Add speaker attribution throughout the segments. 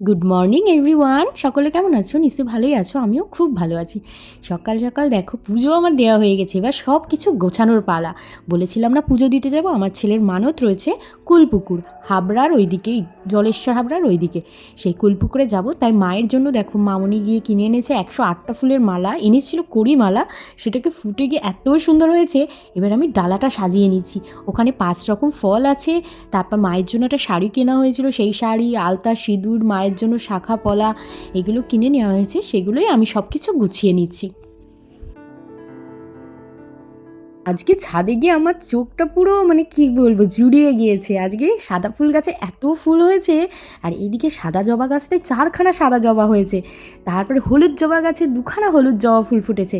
Speaker 1: Good morning everyone সকলে কেমন আছো? নিশ্চয়ই ভালোই আছো। আমিও খুব ভালো আছি। সকাল সকাল দেখো, পুজো আমার দেওয়া হয়ে গেছে। এবার সব কিছু গোছানোর পালা। বলেছিলাম না পুজো দিতে যাব? আমার ছেলের মানত রয়েছে কুলপুকুর। হাবড়ার ওইদিকেই জলেশ্বর হাবড়ার ওইদিকে। সেই কুলপুকুরে যাব। তাই মায়ের জন্য দেখো, মামনি গিয়ে কিনে এনেছে একশো আটটা ফুলের মালা। এনেছিল কড়ি মালা। সেটাকে ফুটে গিয়ে এত সুন্দর হয়েছে। এবার আমি ডালাটা সাজিয়ে নিচ্ছি। ওখানে পাঁচ রকম ফল আছে। তারপর মায়ের জন্য একটা শাড়ি কেনা হয়েছিল। সেই শাড়ি, আলতা, সিঁদুর, মায়ের জন্য শাখা, পলা এগুলো কিনে নেওয়া হয়েছে, সেগুলোই আমি সব কিছু গুছিয়ে নিচ্ছি। আজকে ছাদে গিয়ে আমার চোখটা পুরো মানে কি বলব, জুড়িয়ে গিয়েছে। আজকে সাদা ফুল গাছে এত ফুল হয়েছে, আর এইদিকে সাদা জবা গাছটায় চারখানা সাদা জবা হয়েছে। তারপরে হলুদ জবা গাছে দুখানা হলুদ জবা ফুল ফুটেছে।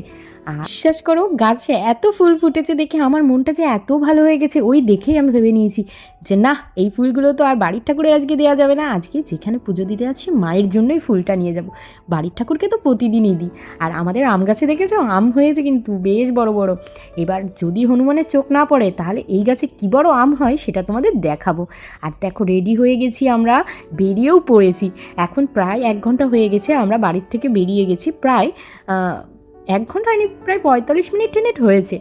Speaker 1: বিশ্বাস করো, গাছে এত ফুল ফুটেছে দেখে আমার মনটা যে এত ভালো হয়ে গেছে, ওই দেখেই আমি ভেবে নিয়েছি যে না, এই ফুলগুলো তো আর বাড়ির ঠাকুরে আজকে দেওয়া যাবে না, আজকে যেখানে পুজো দিতে আছি মায়ের জন্যই ফুলটা নিয়ে যাব। বাড়ির ঠাকুরকে তো প্রতিদিনই দিই। আর আমাদের আম গাছে দেখেছ? আম হয়েছে কিন্তু বেশ বড় বড়। এবার যদি হনুমানের চোখ না পড়ে, তাহলে এই গাছে কী বড় আম হয় সেটা তোমাদের দেখাবো। আর দেখো রেডি হয়ে গেছি আমরা, বেরিয়েও পড়েছি। এখন প্রায় এক ঘণ্টা হয়ে গেছে, আমরা বাড়ির থেকে বেরিয়ে গেছি। প্রায় এক ঘণ্টা হয়নি, প্রায় পঁয়তাল্লিশ মিনিট টেনেট হয়েছে।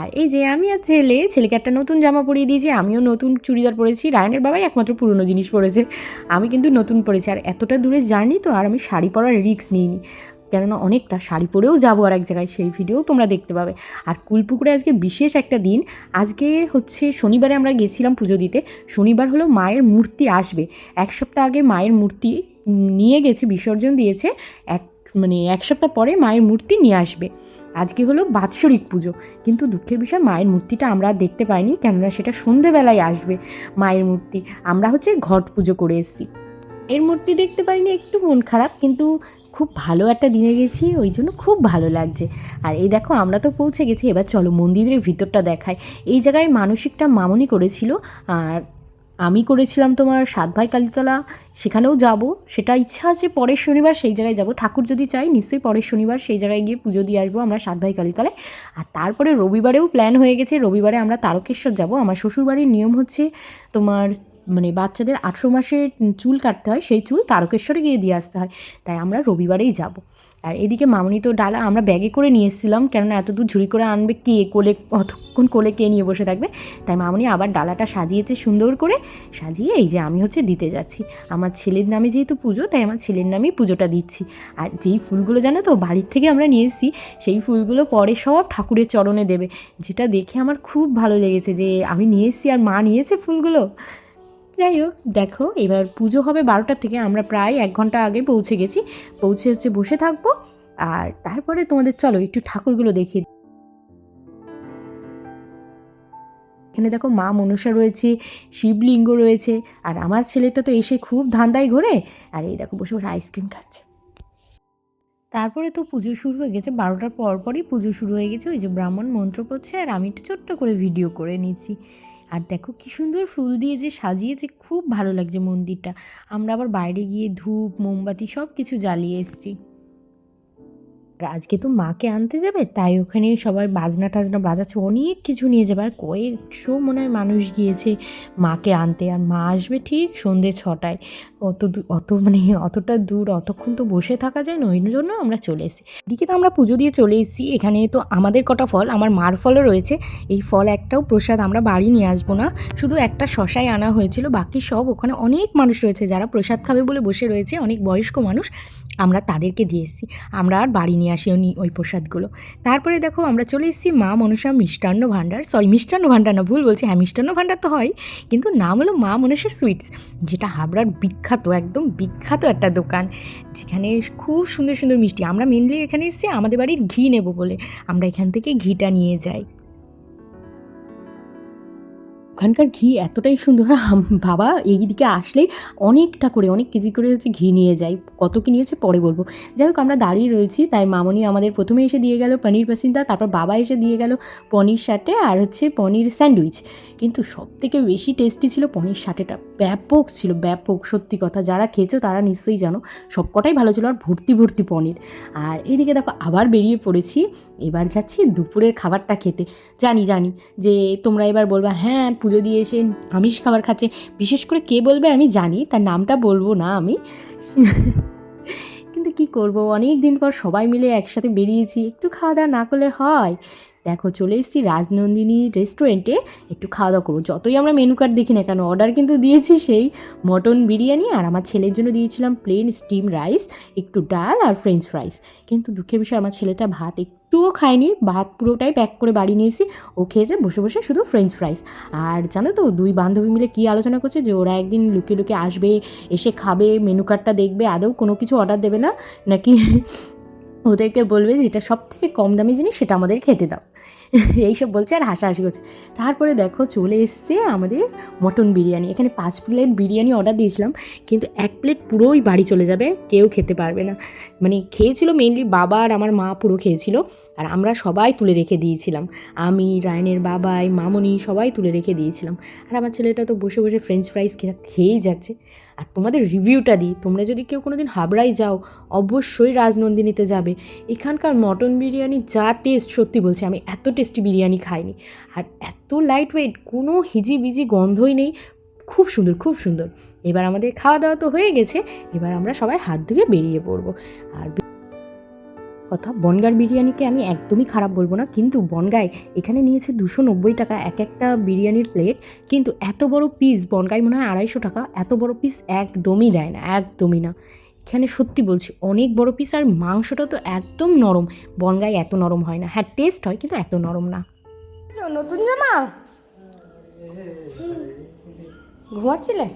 Speaker 1: আর এই যে আমি আর ছেলে, ছেলেকে একটা নতুন জামা পরিয়ে দিয়েছি, আমিও নতুন চুড়িদার পরেছি, রায়নের বাবাই একমাত্র পুরনো জিনিস পরেছে, আমি কিন্তু নতুন পরেছি। আর এতটা দূরে জার্নি তো, আর আমি শাড়ি পরার রিস্ক নিইনি। কেননা অনেকটা শাড়ি পরেও যাব আর এক জায়গায়, সেই ভিডিও তোমরা দেখতে পাবে। আর কুলপুকুরে আজকে বিশেষ একটা দিন, আজকে হচ্ছে শনিবারে আমরা গেছিলাম পুজো দিতে, শনিবার হলো মায়ের মূর্তি আসবে। এক সপ্তাহ আগে মায়ের মূর্তি নিয়ে গেছে, বিসর্জন দিয়েছে, এক মানে এক সপ্তাহ পরে মায়ের মূর্তি নিয়ে আসবে। আজকে হলো বাৎসরিক পুজো। কিন্তু দুঃখের বিষয়, মায়ের মূর্তিটা আমরা দেখতে পাইনি, কেননা সেটা সন্ধেবেলায় আসবে মায়ের মূর্তি। আমরা হচ্ছে ঘট পুজো করে এসেছি। এর মূর্তি দেখতে পাইনি একটু মন খারাপ, কিন্তু খুব ভালো একটা দিনে গেছি, ওই জন্য খুব ভালো লাগছে। আর এই দেখো, আমরা তো পৌঁছে গেছি, এবার চলো মন্দিরের ভিতরটা দেখায় এই জায়গায় মানসিকটা মামনি করেছিল, আর আমি করেছিলাম তোমার সাত ভাই কালীতলা, সেখানেও যাব। সেটা ইচ্ছা আছে পরের শনিবার সেই জায়গায় যাব। ঠাকুর যদি চাই নিশ্চয়ই পরের শনিবার সেই জায়গায় গিয়ে পুজো দিয়ে আসব আমরা সাত ভাই কালীতলায়। আর তারপরে রবিবারেও প্ল্যান হয়ে গেছে। রবিবারে আমরা তারকেশ্বর যাব। আমার শ্বশুরবাড়ির নিয়ম হচ্ছে তোমার মানে বাচ্চাদের আঠেরো মাসে চুল কাটতে হয়, সেই চুল তারকেশ্বরে গিয়ে দিয়ে আসতে হয়। তাই আমরা রবিবারেই যাব। আর এদিকে মামনি তো ডালা আমরা ব্যাগে করে নিয়ে এসেছিলাম, কেননা এত দূর ঝুড়ি করে আনবে কে, কোলে অতক্ষণ কোলে কে নিয়ে বসে থাকবে? তাই মামনি আবার ডালাটা সাজিয়েছে সুন্দর করে, সাজিয়ে এই যে আমি হচ্ছে দিতে যাচ্ছি। আমার ছেলের নামে যেহেতু পুজো, তাই আমার ছেলের নামেই পুজোটা দিচ্ছি। আর যেই ফুলগুলো জানো তো, বাড়ির থেকে আমরা নিয়ে এসেছি, সেই ফুলগুলো পরে সব ঠাকুরের চরণে দেবে। যেটা দেখে আমার খুব ভালো লেগেছে যে আমি নিয়ে এসেছি আর মা নিয়েছে ফুলগুলো। যাই হোক, দেখো, এবার পুজো হবে বারোটার থেকে, আমরা প্রায় এক ঘণ্টা আগে পৌঁছে গেছি। পৌঁছে হচ্ছে বসে থাকব। আর তারপরে তোমাদের চলো, একটু ঠাকুরগুলো দেখিয়ে। এখানে দেখো, মা মনসা রয়েছে, শিবলিঙ্গ রয়েছে, আর আমার ছেলেটা তো এসে খুব ধান্দায় ঘোরে। আর এই দেখো, বসে বসে আইসক্রিম খাচ্ছে। তারপরে তো পুজো শুরু হয়ে গেছে, বারোটার পর পরই পুজো শুরু হয়ে গেছে। ওই যে ব্রাহ্মণ মন্ত্র পড়ছে আর আমি একটু ছোট্ট করে ভিডিও করে নিচ্ছি। আর দেখো কি সুন্দর ফুল দিয়ে যে সাজিয়েছে খুব ভালো লাগছে মন্দিরটা। আমরা আবার বাইরে গিয়ে ধূপ, মোমবাতি সব কিছু জ্বালিয়ে এসেছি। আজকে তো মাকে আনতে যাবে, তাই ওখানে সবাই বাজনা টাজনা বাজাচ্ছে, অনেক কিছু নিয়ে যাবে। আর কয়েকশো মনে হয় মানুষ গিয়েছে মাকে আনতে, আর মা আসবে ঠিক সন্ধে ছটায়। অত অত মানে অতটা দূর, অতক্ষণ তো বসে থাকা যায় না, ওই জন্য আমরা চলে এসেছি। এদিকে তো আমরা পুজো দিয়ে চলে এসেছি, এখানে তো আমাদের কটা ফল, আমার মার ফলও রয়েছে। এই ফল একটাও প্রসাদ আমরা বাড়ি নিয়ে আসব না, শুধু একটা শশাই আনা হয়েছিল, বাকি সব ওখানে অনেক মানুষ রয়েছে যারা প্রসাদ খাবে বলে বসে রয়েছে, অনেক বয়স্ক মানুষ। আমরা তাদেরকে দিয়ে এসেছি আমরা আর বাড়ি নিয়ে আসি ওই- ওই প্রসাদগুলো। তারপরে দেখো আমরা চলে এসেছি মা মনসা মিষ্টান্ন ভাণ্ডার। সরি মিষ্টান্ন ভাণ্ডার না, ভুল বলছি। হ্যাঁ মিষ্টান্ন ভাণ্ডার তো হয়, কিন্তু নাম হলো মা মনসার সুইটস, যেটা হাবড়ার বিখ্যাত, একদম বিখ্যাত একটা দোকান, যেখানে খুব সুন্দর সুন্দর মিষ্টি। আমরা মেনলি এখানে এসেছি, আমাদের বাড়ির ঘি নেব বলে। আমরা এখান থেকে ঘিটা নিয়ে যাই। ওখানকার ঘি এতটাই সুন্দর বাবা এইদিকে আসলেই অনেকটা করে, অনেক কেজি করে হচ্ছে ঘি নিয়ে যাই কত কি নিয়েছে পরে বলব। যাই হোক, আমরা দাঁড়িয়ে রয়েছি, তাই মামনি আমাদের প্রথমে এসে দিয়ে গেল পনির পাসিন্দা তারপর বাবা এসে দিয়ে গেল পনির শাটে আর হচ্ছে পনির স্যান্ডউইচ। কিন্তু সব থেকে বেশি টেস্টি ছিল পনির শাটেটা ব্যাপক ছিল, ব্যাপক, সত্যি কথা। যারা খেয়েছো তারা নিশ্চয়ই জানো, সবকটাই ভালো ছিল আর ভর্তি ভর্তি পনির। আর এইদিকে দেখো, আবার বেরিয়ে পড়েছি। এবার যাচ্ছি দুপুরের খাবারটা খেতে। জানি জানি যে তোমরা এবার বলবা হ্যাঁ পুজো দিয়ে এসে আমিষ খাবার খাচ্ছে। বিশেষ করে কে বলবে আমি জানি, তার নামটা বলব না আমি। কিন্তু কি করব? অনেক দিন পর সবাই মিলে একসাথে বেরিয়েছি। একটু খাওয়া দাওয়া না করলে হয়। দেখো, চলে এসেছি রাজনন্দিনী রেস্টুরেন্টে একটু খাওয়া দাওয়া করব। যতই আমরা মেনু কার্ড দেখি না কেন অর্ডার কিন্তু দিয়েছি সেই মটন বিরিয়ানি আর আমার ছেলের জন্য দিয়েছিলাম প্লেন স্টিম রাইস একটু ডাল আর ফ্রেঞ্চ ফ্রাইস কিন্তু দুঃখের বিষয়, আমার ছেলেটা ভাত একটুও খায়নি ভাত পুরোটাই প্যাক করে বাড়ি নিয়েছি ও খেয়েছে, বসে বসে শুধু ফ্রেঞ্চ ফ্রাইস আর জানো তো, দুই বান্ধবী মিলে কী আলোচনা করছে যে ওরা একদিন লুকিয়ে লুকিয়ে আসবে, এসে খাবে মেনু কার্ডটা দেখবে, আদৌ কোনো কিছু অর্ডার দেবে না? নাকি ওদেরকে বলবে যেটা সব থেকে কম দামি জিনিস, সেটা আমাদের খেতে দাও। এইসব বলছে আর হাসাহাসি করছে। তারপরে দেখো চলে এসছে আমাদের মটন বিরিয়ানি। এখানে পাঁচ প্লেট বিরিয়ানি অর্ডার দিয়েছিলাম, কিন্তু এক প্লেট পুরোই বাড়ি চলে যাবে, কেউ খেতে পারবে না। মানে খেয়েছিল মেনলি বাবা আর আমার মা পুরো খেয়েছিল, আর আমরা সবাই তুলে রেখে দিয়েছিলাম। আমি, রায়নের বাবাই, মামনি সবাই তুলে রেখে দিয়েছিলাম। আর আমার ছেলেটা তো বসে বসে ফ্রেঞ্চ ফ্রাইস খেয়েই যাচ্ছে। আর তোমাদের রিভিউটা দিই। তোমরা যদি কেউ কোনো দিন হাবড়ায় যাও, অবশ্যই রাজনন্দিনীতে যাবে। এখানকার মটন বিরিয়ানি যা টেস্ট সত্যি বলছি, আমি এত টেস্টি বিরিয়ানি খাইনি। আর এত লাইট ওয়েট কোনো হিজিবিজি গন্ধই নেই। খুব সুন্দর খুব সুন্দর। এবার আমাদের খাওয়া দাওয়া তো হয়ে গেছে, এবার আমরা সবাই হাত ধুয়ে বেরিয়ে পড়ব। আর কথা বনগার বিরিয়ানিকে আমি একদমই খারাপ বলব না কিন্তু বনগায় এখানে নিয়েছে দুশো নব্বই টাকা এক একটা বিরিয়ানির প্লেট কিন্তু এত বড় পিস বনগায় মনে হয় আড়াইশো টাকা এত বড় পিস একদমই দেয় না একদমই না। এখানে সত্যি বলছি অনেক বড় পিস আর মাংসটা তো একদম নরম বনগায় এত নরম হয় না। হ্যাঁ টেস্ট হয় কিন্তু এত নরম না। নতুন জামা? ঘুমাচ্ছিলে?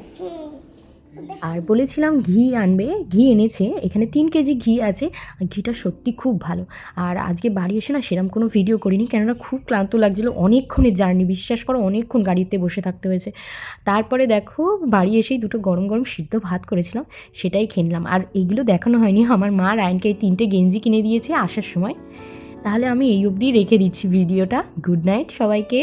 Speaker 1: আর বলেছিলাম ঘি আনবে, ঘি এনেছে, এখানে তিন কেজি ঘি আছে ঘিটা সত্যি খুব ভালো। আর আজকে বাড়ি এসে না সেরকম কোনো ভিডিও করিনি, কেননা খুব ক্লান্ত লাগছিল, অনেকক্ষণের জার্নি বিশ্বাস করো, অনেকক্ষণ গাড়িতে বসে থাকতে হয়েছে। তারপরে দেখো, বাড়ি এসেই দুটো গরম গরম সিদ্ধ ভাত করেছিলাম, সেটাই খেলাম আর এগুলো দেখানো হয়নি, আমার মা রায়নকে এই তিনটে গেঞ্জি কিনে দিয়েছে আসার সময়। তাহলে আমি এই অবধি রেখে দিচ্ছি ভিডিওটা গুড নাইট সবাইকে।